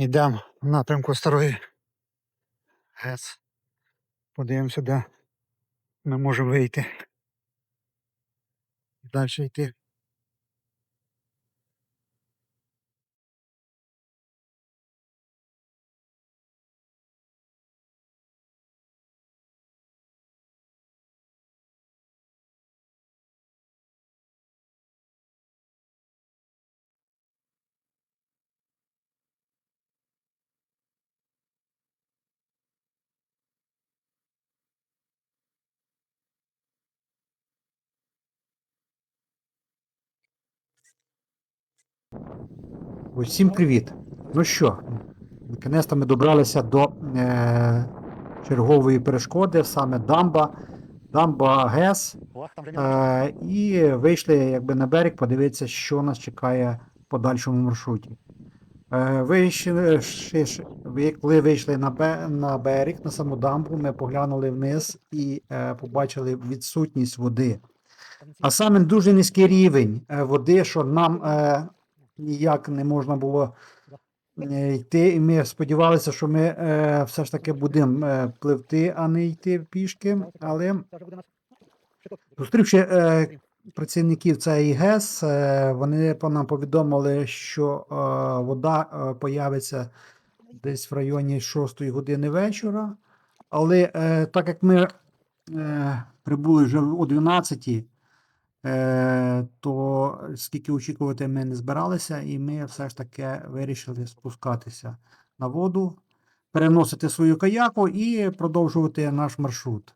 йдемо в напрямку старої ГЕС. Подивимося, де ми можемо вийти. Далі йти. Усім привіт! Ну що, наконець-то ми добралися до е, чергової перешкоди, саме дамба, дамба ГЕС. Е, і вийшли якби на берег, подивитися, що нас чекає в подальшому маршруті. Е, вийшли, коли вийшли на, на берег, на саму дамбу, ми поглянули вниз і е, побачили відсутність води. А саме дуже низький рівень е, води, що нам е, ніяк не можна було е, йти. І ми сподівалися, що ми е, все ж таки будемо е, пливти, а не йти пішки. Але зустрівши е, працівників цієї ГЕС, е, вони по нам повідомили, що е, вода е, появиться десь в районі 6 години вечора. Але е, так як ми е, прибули вже о 12 Е, то скільки очікувати ми не збиралися, і ми все ж таки вирішили спускатися на воду, переносити свою каяку і продовжувати наш маршрут.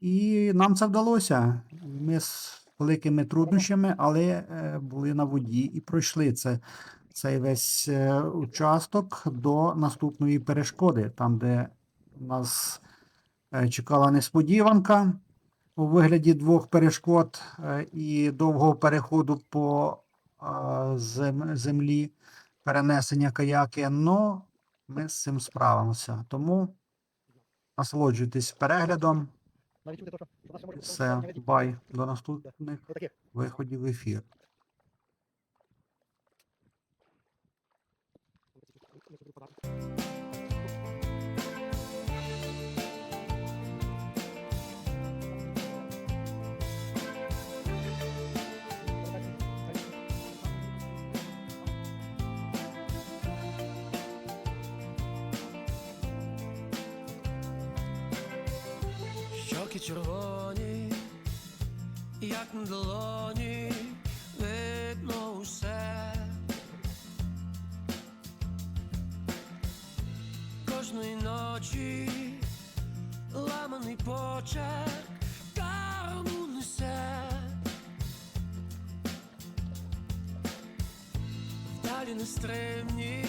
І нам це вдалося. Ми з великими труднощами, але е, були на воді і пройшли це, цей весь е, участок до наступної перешкоди, там, де нас е, чекала несподіванка у вигляді двох перешкод е, і довгого переходу по е, землі, перенесення каяки. Но ми з цим справимося. Тому насолоджуйтесь переглядом. Все, бай. До наступних виходів в ефір. Щоки червоні, як на долоні, видно усе. Кожної ночі ламаний почерк карму несе. Вдалі нестримні,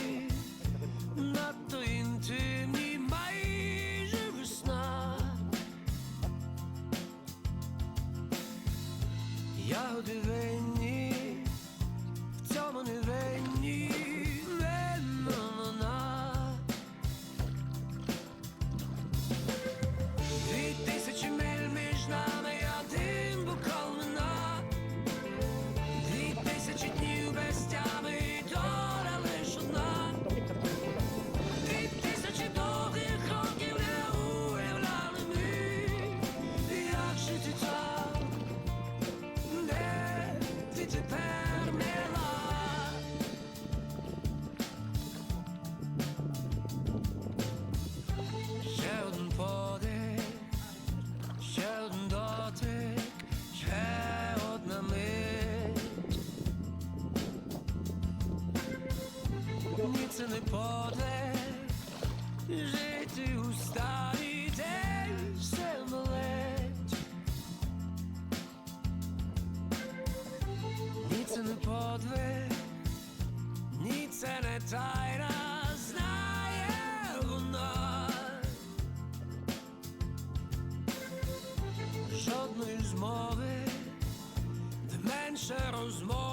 менше розмови,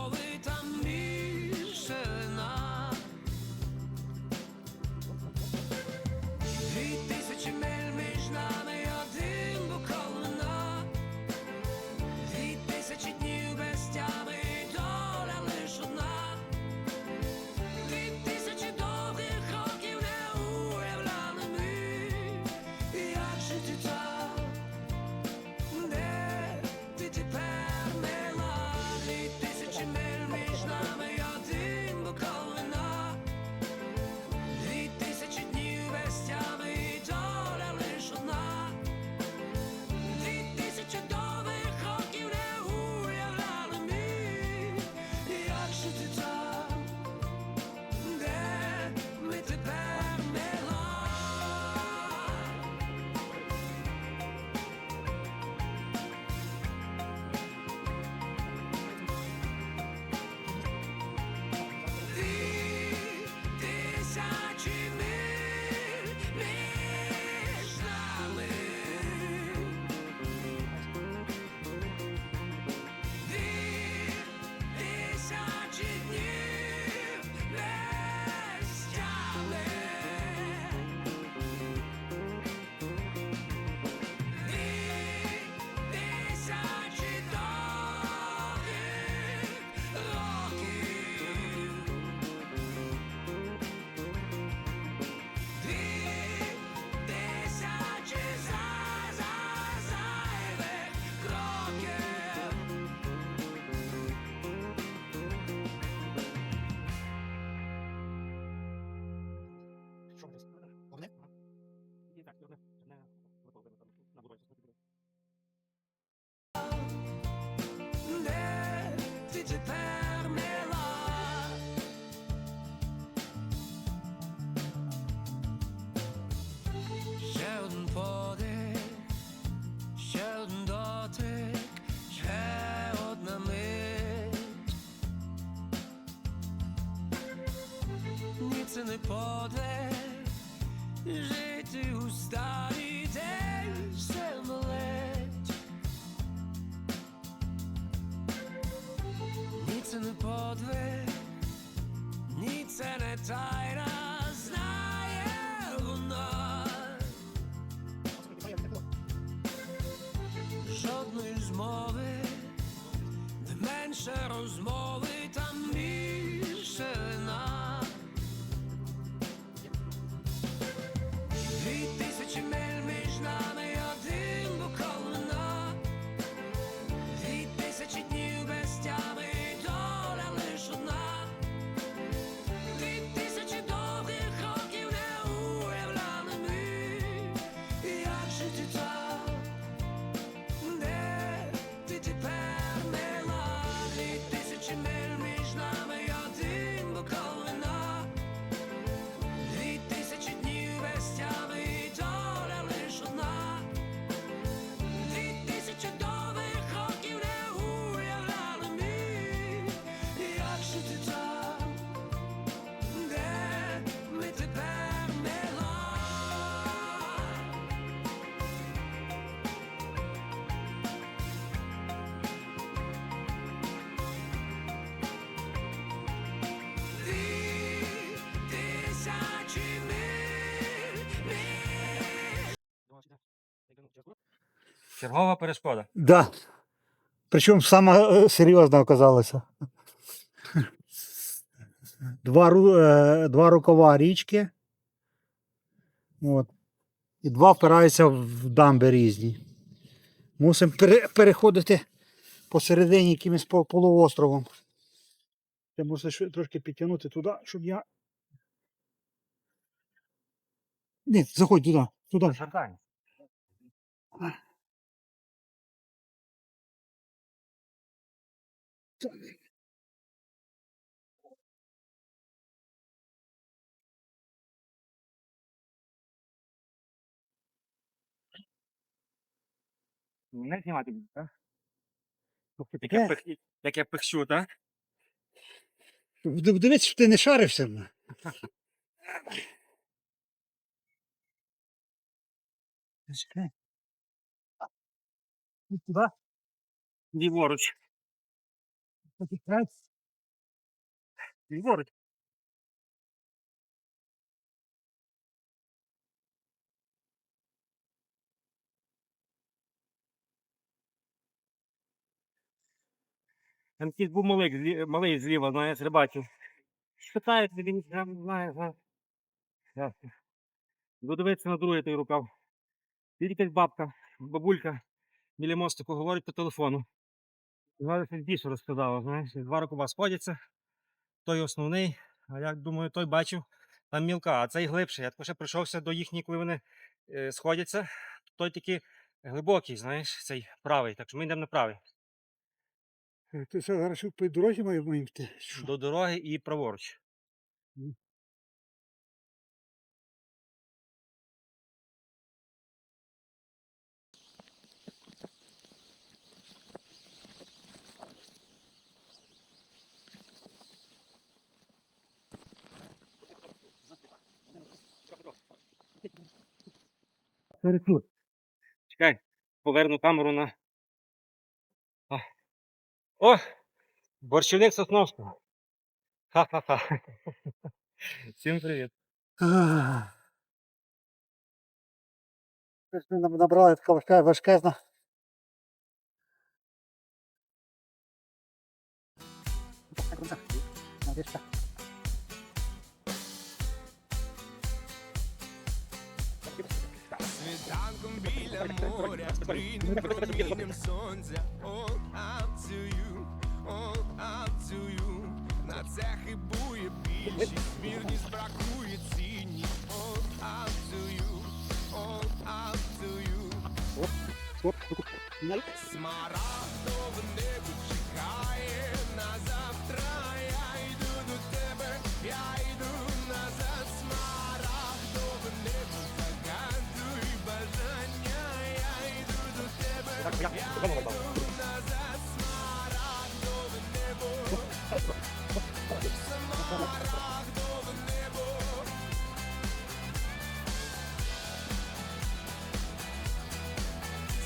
Подих, жити у старі день все болить. Ні, це не подвиг, ні, це не тайна, знає вона. Жодної змови, де менше розмови, там більше вина. Чергова перешкода. Да. Причому сама е, серйозна оказалася. Два, е, два рукава річки. От. І два впираються в дамби різні. Мусимо пере- переходити посередині якимось по- полуостровом. Ти мусиш трошки підтягнути туди, щоб я. Ні, заходь туди. туди. Шатань. Не знімати, так? Як я, пих... як я пихчу, так? Д- Дивись, щоб ти не шарився. Чекай. Ну, Туди. Ліворуч. Потікай. Ліворуч. Там якийсь був малий, малий зліва, знаєш, рибачив. Питають, він не знає, знає. Ясно. Буду на другий той рукав. Якась бабка, бабулька, біля мостику говорить по телефону. Говорить, щось більше розказала, знаєш, два рукава сходяться. Той основний, а я думаю, той бачив, там мілка, а цей глибший. Я також ще прийшовся до їхніх, коли вони е, сходяться. Той такий глибокий, знаєш, цей правий. Так що ми йдемо на правий. Ти що, зараз по дорозі маємо йти? До дороги і праворуч. Перекрут. Чекай, поверну камеру на. А. О! Борщівник Сосновського. Ха-ха-ха. Всім привіт. Ми нам набрали така важка, важкезна. Світанком біля моря, прийду промінням сонця. All up to you, all up to you. На це хибує більшість, вірність бракує цінність All up to you, all Смарагдове небо чекає на завтра. Небо. Смарагдове небо.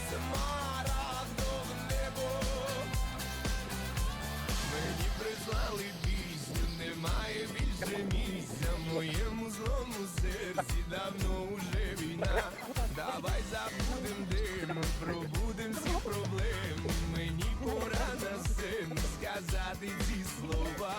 Смарагдове небо. Мені прислали пісню, немає більше місця моєму злому серці давно уже війна. Давай забудем дим, пробудем всі проблеми. Мені пора на сцену сказати ці слова.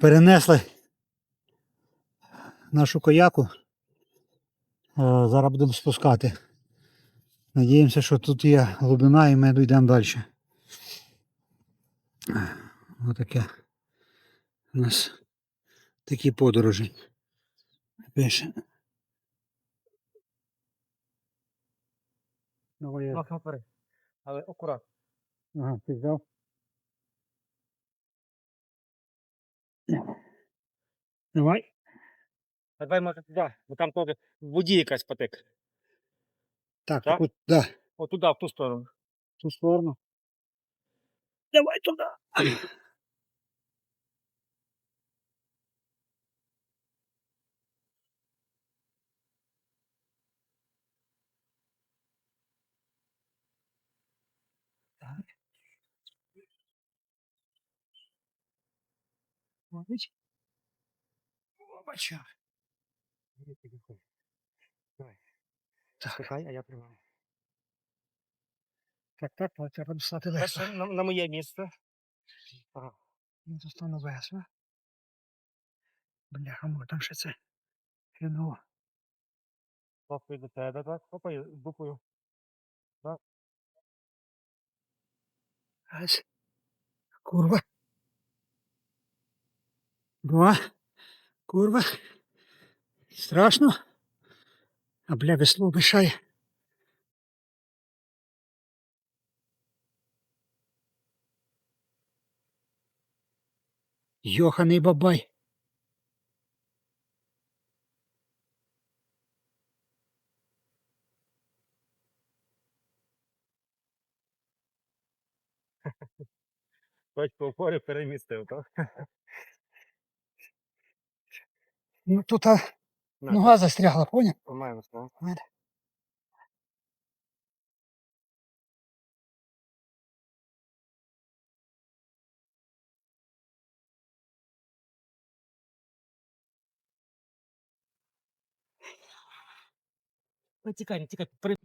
Перенесли нашу кояку. Е, Зараз будемо спускати. Надіємося, що тут є глибина і ми дійдемо далі. Отаке. У нас такі подорожі. Пише. Давай. Трохи наперед. Але акурат. Ага, ти взяв. Давай. А давай може туди, бо там теж в воді якась потек. Так, Так? так? да, От туди, в ту сторону. в ту сторону. Давай туди. Ловить. Опача. Так. Чекай, а я тримаю. Так, так, але треба достати Перше на, на моє місце. Я достану весло. Бляха, мо, там ще це. Кіно. Хлопаю до тебе, так? Хлопаю, буквою. Ась. Курва. Два. Курва. Страшно. А бля, весло мешає. Йоханий бабай. Батько опори перемістив, так? Ну тут а, На, нога застрягла, поняв? По-моєму, так. Ой, Тікай, тікай, при...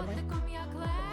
Дотиком як лесом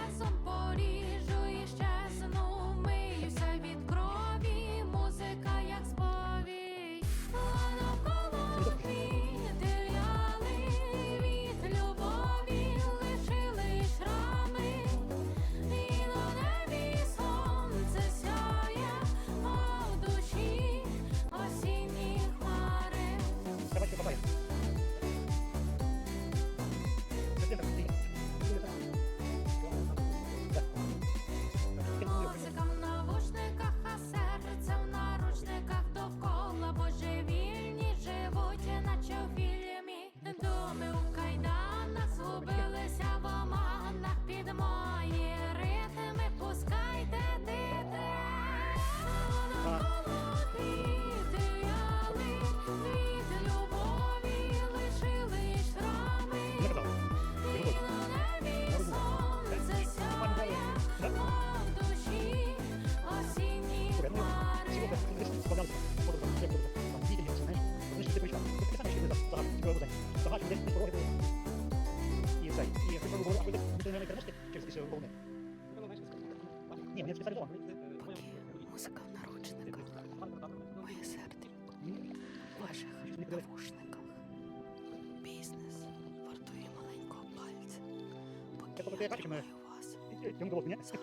Поки я тримаю вас за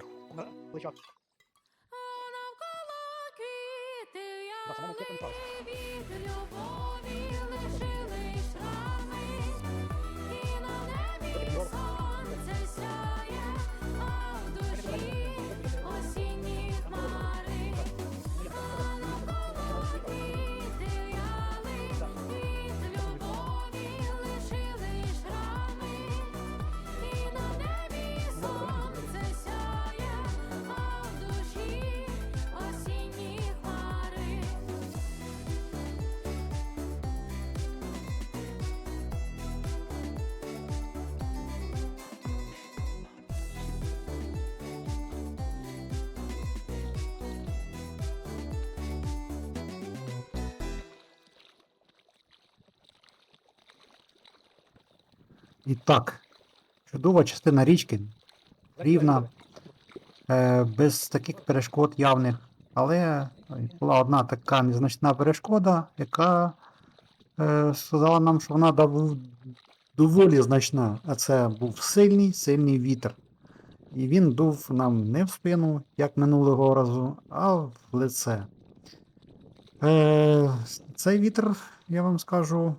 руку. Навколо квіти в'яли від любові лишили шрами, і сонце сяє, І так, чудова частина річки, рівна, е, без таких перешкод явних. Але була одна така незначна перешкода, яка е, сказала нам, що вона дов- доволі значна. А це був сильний, сильний вітер. І він дув нам не в спину, як минулого разу, а в лице. Е, цей вітер, я вам скажу,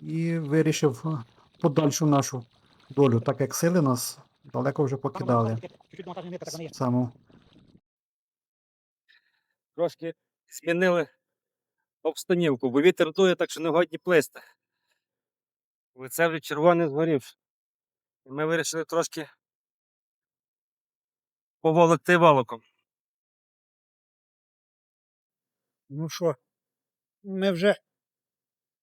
і вирішив подальшу нашу долю, так як сили нас далеко вже покидали. Саму. Трошки змінили обстанівку, бо вітер дує, так що не годні плисти. Лице вже червоне згорів. І ми вирішили трошки поволокти волоком. Ну що, ми вже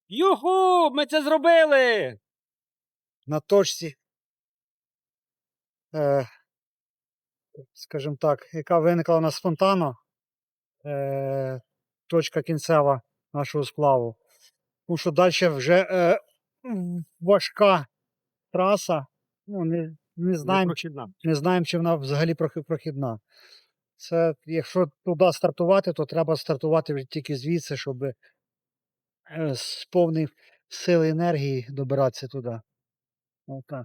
Юху! Ми це зробили! На точці, е, скажімо так, яка виникла у нас спонтанно, е, точка кінцева нашого сплаву. Тому що далі вже е, важка траса. Ну, не, не, знаємо, не знаємо, чи вона взагалі прохідна. Це, якщо туди стартувати, то треба стартувати вже тільки звідси, щоб е, з повної сили енергії добиратися туди. Okay.